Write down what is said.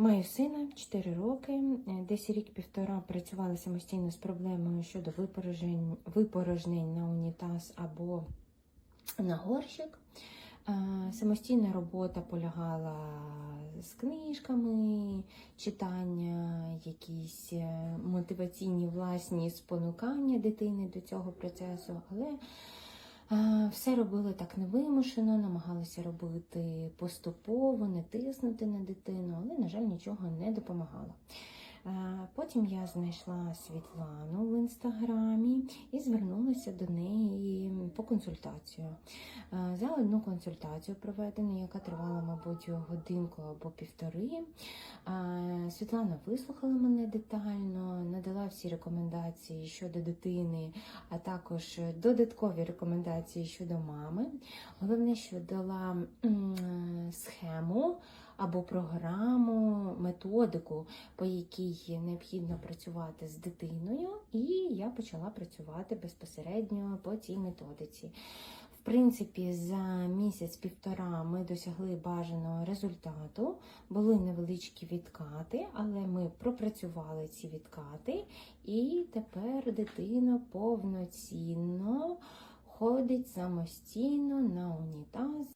Маю сина 4 роки, е, десь рік-півтора працювала самостійно з проблемою щодо випорожнень, випорожнень на унітаз або на горщик. Е, Самостійна робота полягала з книжками, читання, якісь е, мотиваційні власні спонукання дитини до цього процесу, але все робили так невимушено, намагалися робити поступово, не тиснути на дитину, але, на жаль, нічого не допомагало. Е, Потім я знайшла Світлану в інстаграмі і звернулася до неї по консультацію. Е, За одну консультацію проведену, яка тривала, мабуть, годинку або півтори. Світлана вислухала мене детально, надала всі рекомендації щодо дитини, а також додаткові рекомендації щодо мами. Головне, що дала схему або програму, методику, по якій необхідно працювати з дитиною, і я почала працювати безпосередньо по цій методиці. В принципі, за місяць-півтора ми досягли бажаного результату. Були невеличкі відкати, але ми пропрацювали ці відкати, і тепер дитина повноцінно ходить самостійно на унітаз.